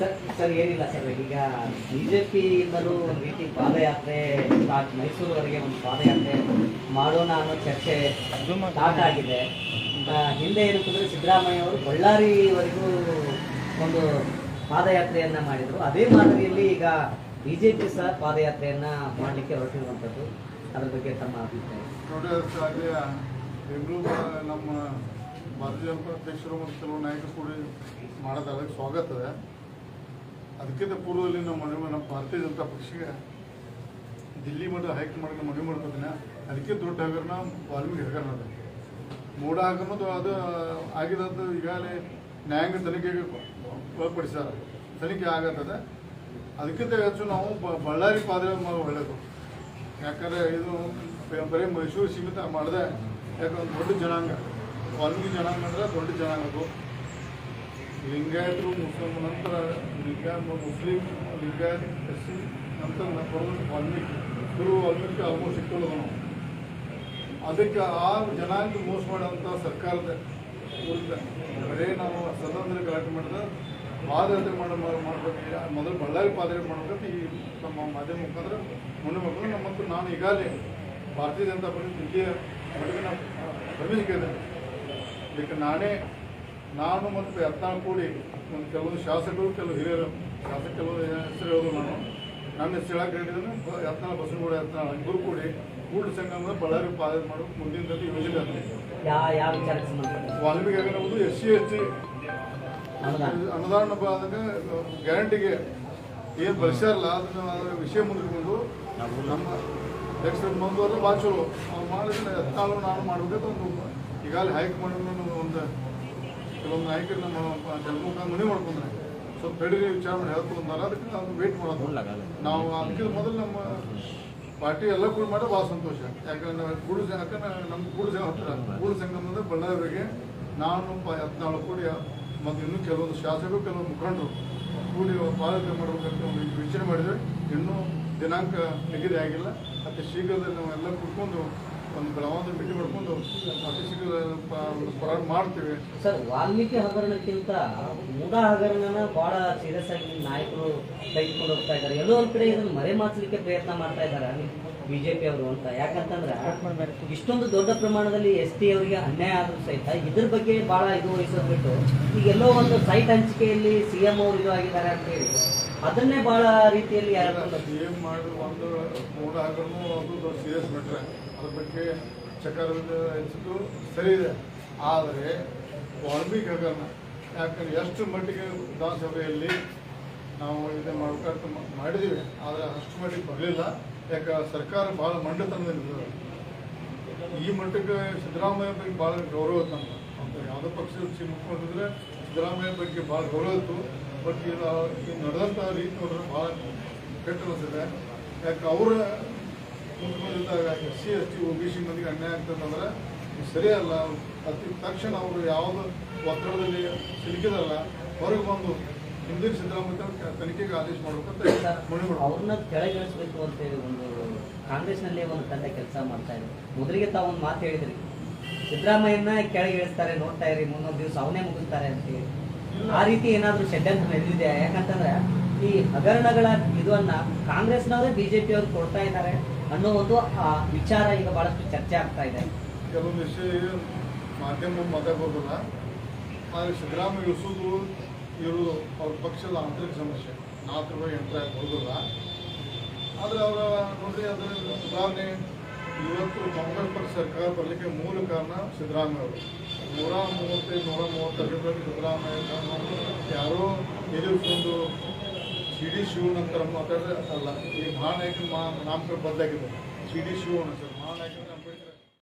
Sir sir, ಏನಿಲ್ಲ sir, ಈಗ ಬಿಜೆಪಿಯಿಂದಲೂ ಒಂದು ರೀತಿ ಪಾದಯಾತ್ರೆ ಸ್ಟಾರ್ಟ್ ಮೈಸೂರುವರೆಗೆ ಒಂದು ಪಾದಯಾತ್ರೆ ಮಾಡೋಣ ಅನ್ನೋ ಚರ್ಚೆ ಸ್ಟಾರ್ಟ್ ಆಗಿದೆ. ಹಿಂದೆ ಏನಂತಂದರೆ ಸಿದ್ದರಾಮಯ್ಯ ಅವರು ಬಳ್ಳಾರಿವರೆಗೂ ಒಂದು ಪಾದಯಾತ್ರೆಯನ್ನು ಮಾಡಿದರು. ಅದೇ ಮಾದರಿಯಲ್ಲಿ ಈಗ ಬಿಜೆಪಿ ಸಹ ಪಾದಯಾತ್ರೆಯನ್ನು ಮಾಡಲಿಕ್ಕೆ ಹೊರಟಿರುವಂಥದ್ದು. ಅದ್ರ ಬಗ್ಗೆ ತಮ್ಮ ಅಭಿಪ್ರಾಯ. ನಮ್ಮ ಭಾರತೀಯ ಜನತಾ ಅಧ್ಯಕ್ಷರು ಮತ್ತು ಕೆಲವು ನಾಯಕರು ಕೂಡ ಮಾಡೋದು ಸ್ವಾಗತ ಅದಕ್ಕಿಂತ ಪೂರ್ವದಲ್ಲಿ ನಮ್ಮ ಮನವಿ ನಮ್ಮ ಭಾರತೀಯ ಜನತಾ ಪಕ್ಷಕ್ಕೆ ದಿಲ್ಲಿ ಮಠ, ಹೈಕಮಾಂಡ್ಗೆ ಮನವಿ ಮಾಡ್ಕೊತೀನಿ ಅದಕ್ಕೆ ದೊಡ್ಡ ಹಗರಣ ವಾಲ್ಮೀಕಿ ಹಗರಣ ಅದು. ಮೂಢ ಹಗರಣದ್ದು ಅದು ಆಗಿರೋದು ಈಗಾಗಲೇ ನ್ಯಾಯಾಂಗ ತನಿಖೆಗೆ ಒಳಪಡಿಸ್ಯಾರ. ತನಿಖೆ ಆಗತ್ತದೆ. ಅದಕ್ಕಿಂತ ಹೆಚ್ಚು ನಾವು ಬಳ್ಳಾರಿ ಪಾದ ಒಳ್ಳೆಯದು ಯಾಕಂದರೆ ಇದು ಬರೀ ಮೈಸೂರು ಸೀಮಿತ ಮಾಡಿದೆ. ಯಾಕಂದ್ರೆ ದೊಡ್ಡ ಜನಾಂಗ. ವಾಲ್ಮೀಕಿ ಜನಾಂಗ ಅಂದರೆ ದೊಡ್ಡ ಜನಾಂಗ ಅದು. ಲಿಂಗಾಯತರು ಮುಸ್ಲಿಮ್ ನಂತರ ಲಿಂಗ ಮುಸ್ಲಿಂ, ಲಿಂಗಾಯತ್ ಎಸ್ ಸಿ ನಂತರ ಬರೋದು ವಾಲ್ಮೀಕಿ. ಗುರು ವಾಲ್ಮೀಕಿ ಆಲ್ಮೋಸ್ಟ್ ಸಿಕ್ಕೊಳ್ಳೋದು ನಾವು ಅದಕ್ಕೆ ಆ ಜನಾಂಗ ಮೋಸ ಮಾಡೋಂಥ ಸರ್ಕಾರದ ವಿರುದ್ಧ ಬರೇ ನಾವು ಸದನದ ಗಲಾಟೆ ಮಾಡಿದ್ರೆ ಪಾದಯಾತ್ರೆ ಮಾಡ ಮಾಡ್ಬೇಕು. ಮೊದಲು ಬಳ್ಳಾರಿ ಪಾದಯಾತ್ರೆ ಮಾಡ್ಬೇಕಂತ ಈ ನಮ್ಮ ಮಾಧ್ಯಮ ಮುಖಾಂತರ ಮುಂದೆ ಮಕ್ಕಳು ನಮ್ಮ ಮತ್ತು ನಾನು ಈಗಾಗಲೇ ಭಾರತೀಯ ಜನತಾ ಪಕ್ಷ ದಿಲ್ಲಿಯ ಮಟ್ಟಿಗೆ ಪರ್ಮಿಷನ್ ಕೇಳಿದೆ ಇದಕ್ಕೆ ನಾನೇ ನಾನು ಮತ್ತು ಯತ್ನಾಳ್ ಕೂಡಿ ಒಂದು ಕೆಲವೊಂದು ಶಾಸಕರು ಕೆಲವು ಹಿರಿಯರು ಶಾಸಕ ಕೆಲವು ಹೆಸರು ಹೇಳೋದು ನಾನು. ನನ್ನ ಹೆಸರು ಹೇಳಕ್ಕೆ ಹೇಳಿದ್ರೆ ಯತ್ನಾಳ್ ಬಸವನಗೌಡ ಯತ್ನಾಳ್ ಇಬ್ಬರು ಕೂಡಿ ಕೂಟ ಸಂಘ ಅಂದ್ರೆ ಬಳ್ಳಾರಿ ಮಾಡೋಕೆ ಮುಂದಿನ ದಿನದಲ್ಲಿ ಯೋಜನೆ ವಾಲ್ಮೀಕಿ ಆಗಿರ್ಬೋದು ಎಸ್ ಸಿ ಎಸ್ ಟಿ. ಅನುದಾನ. ಗ್ಯಾರಂಟಿಗೆ ಏನು ಬಳಸ್ಯಾರಲ್ಲ ಅದನ್ನ ವಿಷಯ ಮುಂದಿಟ್ಕೊಂಡು ನಮ್ಮ ಅಧ್ಯಕ್ಷರು ಬಂದು ಭಾಳ ಚಲೋ ಅವ್ರು ಮಾಡಿದ್ರೆ ಯತ್ನಾಳು ನಾನು ಮಾಡಬೇಕಂತ ಒಂದು ಈಗಾಗಲೇ ಹೈಕಮಾಂಡ್ ಒಂದು ಕೆಲವೊಂದು ನಾಯಕರು ನಮ್ಮ ಜನಮುಖ ಮನೆ ಮಾಡ್ಕೊಂಡ್ರೆ ಸ್ವಲ್ಪ ತಡೀರಿ ವಿಚಾರ ಮಾಡಿ ಹೇಳ್ಕೊಂಡ್ರೆ ಅದಕ್ಕೆ ನಾವು ವೇಟ್ ಮಾಡೋದು. ನಾವು ಅದಕ್ಕಿಂತ ಮೊದಲು ನಮ್ಮ ಪಾರ್ಟಿ ಎಲ್ಲ ಕೂಡ ಮಾಡಿ ಭಾಳ ಸಂತೋಷ. ಯಾಕಂದ್ರೆ ನಾವು ಗೂಡು ಸಂಘ ಯಾಕಂದ್ರೆ ನಮ್ಮ ಗೂಡು ಸಂಘ ಹತ್ತಿರ. ಕೂಡು ಸಂಗಮದ ಬಳ್ಳಾರಿಗೆ ನಾನು ಹದಿನಾಲ್ಕು ಕೋಟಿ ಮತ್ತು ಇನ್ನೂ ಕೆಲವೊಂದು ಶಾಸಕರು ಕೆಲವೊಂದು ಮುಖಂಡರು ಕೂಡಿ ಪಾಲನೆ ಮಾಡಬೇಕಂತ ಒಂದು ಯೋಚನೆ ಮಾಡಿದ್ರೆ ಇನ್ನೂ ದಿನಾಂಕ ನಿಗದಿ ಆಗಿಲ್ಲ. ಅತಿ ಶೀಘ್ರದಲ್ಲಿ ನಾವೆಲ್ಲ ಕುತ್ಕೊಂಡು ಒಂದು ಬೆಳವಾದ ಭೇಟಿ ಮಾಡಿಕೊಂಡು ಅತಿ ಶೀಘ್ರ ಪ್ರಾರಂಭ ಮಾಡ್ತೀವಿ. ಸರ್, ವಾಲ್ಮೀಕಿ ಹಗರಣಕ್ಕಿಂತ ಮೂಡ ಹಗರಣನ ಬಹಳ ಸೀರಿಯಸ್ ಆಗಿ ನಾಯಕರು ತೆಗೆದುಕೊಂಡು ಹೋಗ್ತಾ ಇದ್ದಾರೆ. ಎಲ್ಲೋ ಒಂದ್ ಕಡೆ ಇದನ್ನು ಮರೆಮಾಚಲಿಕ್ಕೆ ಪ್ರಯತ್ನ ಮಾಡ್ತಾ ಇದ್ದಾರೆ ಬಿಜೆಪಿ ಅವರು ಅಂತ. ಯಾಕಂತಂದ್ರೆ ಇಷ್ಟೊಂದು ದೊಡ್ಡ ಪ್ರಮಾಣದಲ್ಲಿ ಎಸ್ ಟಿ ಅವರಿಗೆ ಅನ್ಯಾಯ ಆದ್ರೂ ಸಹಿತ ಇದ್ರ ಬಗ್ಗೆ ಬಹಳ ಇದು ವಹಿಸಿದ್ಬಿಟ್ಟು ಈಗ ಎಲ್ಲೋ ಒಂದು ಸೈಟ್ ಹಂಚಿಕೆಯಲ್ಲಿ ಸಿ ಎಂ ಅವರು ಇದು ಆಗಿದ್ದಾರೆ ಅಂತ ಹೇಳಿ. ಅದನ್ನೇ ಬಹಳ ರೀತಿಯಲ್ಲಿ ಏನು ಮಾಡಿದ್ರು ಮಾಡಿ ಒಂದು ಮೂಡ ಆದ್ರೂ ಅದು ಸೀರಿಯಸ್ ಅದ್ರ ಬಗ್ಗೆ ಚಕಾರದ ಹೆಚ್ಚಿದ್ದು ಸರಿ ಇದೆ. ಆದರೆ ವಾಲ್ಮೀಕಿ ಯಾಕಂದ್ರೆ ಎಷ್ಟು ಮಟ್ಟಿಗೆ ವಿಧಾನಸಭೆಯಲ್ಲಿ ನಾವು ಇದನ್ನ ಮಾಡ್ಬೇಕಂತ ಮಾಡಿದ್ದೀವಿ ಆದರೆ ಅಷ್ಟು ಮಟ್ಟಿಗೆ ಬರಲಿಲ್ಲ. ಯಾಕೆ ಸರ್ಕಾರ ಭಾಳ ಮಂಡತನದಲ್ಲಿ ಈ ಮಟ್ಟಕ್ಕೆ ಸಿದ್ದರಾಮಯ್ಯ ಬಗ್ಗೆ ಭಾಳ ಗೌರವ ಅಂತ ಯಾವುದೋ ಪಕ್ಷದ ಮುಖ್ಯಮಂತ್ರಿ ಸಿದ್ದರಾಮಯ್ಯ ಬಗ್ಗೆ ಭಾಳ ಗೌರವ ಇತ್ತು. ಬಟ್ ಇದು ನಡೆದಂತಹ ರೀತಿ ನೋಡಿದ್ರೆ ಭಾಳ ಕೆಟ್ಟ ಅನಿಸಿದೆ ಯಾಕೆ ಅವರ ಮುಖ್ಯಮಂತ್ರಿದಾಗ S C, S T, O B C ಮಂದಿಗೆ ಅನ್ಯಾಯ ಆಗ್ತದಂದ್ರೆ ಸರಿಯಲ್ಲ. ಅತಿ ತಕ್ಷಣ ಅವರು ಯಾವುದು ಒತ್ತಡದಲ್ಲಿ ಸಿಲುಕಿದಲ್ಲ, ಹೊರಗೆ ಬಂದು ಹಿಂದಿನ ಸಿದ್ದರಾಮಯ್ಯ ತನಿಖೆಗೆ ಆದೇಶ ಮಾಡಬೇಕಂತ ಅವ್ರನ್ನ ಕೆಳಗಿಳಿಸ್ಬೇಕು ಅಂತ ಹೇಳಿ ಒಂದು ಕಾಂಗ್ರೆಸ್ನಲ್ಲಿ ಒಂದು ತಂಡ ಕೆಲಸ ಮಾಡ್ತಾ ಇದೆ. ಮೊದಲಿಗೆ ತಾವು ಒಂದು ಮಾತು ಹೇಳಿದ್ರಿ ಸಿದ್ದರಾಮಯ್ಯನ ಕೆಳಗಿಳಿಸ್ತಾರೆ, ನೋಡ್ತಾ ಇರಿ, ಮುಂದೊಂದು ದಿವಸ ಅವನೇ ಮುಗಿಸ್ತಾರೆ ಅಂತ ಹೇಳಿ. ಆ ರೀತಿ ಏನಾದ್ರೂ ಷಡ್ಯಂತ್ರ ನಡೆದಿದೆ ಯಾಕಂತಂದ್ರೆ ಈ ಹಗರಣಗಳ ಇದನ್ನ ಕಾಂಗ್ರೆಸ್ನವರೇ ಬಿಜೆಪಿ ಅವರು ಕೊಡ್ತಾ ಇದ್ದಾರೆ ಅನ್ನೋ ಒಂದು ವಿಚಾರ ಈಗ ಬಹಳಷ್ಟು ಚರ್ಚೆ ಆಗ್ತಾ ಇದೆ. ಕೆಲವೊಂದು ವಿಷಯ ಮಾಧ್ಯಮ ಆದರೆ ಸಿದ್ದರಾಮಯ್ಯ ಇಳಿಸೋದು ಇವರು ಅವ್ರ ಪಕ್ಷದ ಆಂತರಿಕ ಸಮಸ್ಯೆ. ನಾತ್ರ ಯಂತ್ರ ಬರೋದಿಲ್ಲ ಆದರೆ ಅವರ ನೋಡಿ ಅದರ ಉದಾಹರಣೆ. ಇವತ್ತು ಕಾಂಗ್ರೆಸ್ ಪಕ್ಷ ಸರ್ಕಾರ ಬರಲಿಕ್ಕೆ ಮೂಲ ಕಾರಣ ಸಿದ್ದರಾಮಯ್ಯ ಅವರು. ನೂರ ಮೂವತ್ತೈದು, ನೂರ ಮೂವತ್ತೈದರಲ್ಲಿ ಸಿದ್ದರಾಮಯ್ಯ ಯಾರೋ ಎದುರಿಸ್ಕೊಂಡು ಸಿ ಡಿ ಶಿವನಂತರ ಮಾತಾಡಿದ್ರೆ ಅಲ್ಲ. ಈ ಮಹಾನಾಯಕನ ಮಾ, ನಾಮಕರಣ ಬದಲಾಗಿದೆ. ಸಿ ಡಿ ಶಿವಣ್ಣ ಸರ್, ಮಹಾನಾಯಕನ ಅಂಬೇಡ್ಕರ್.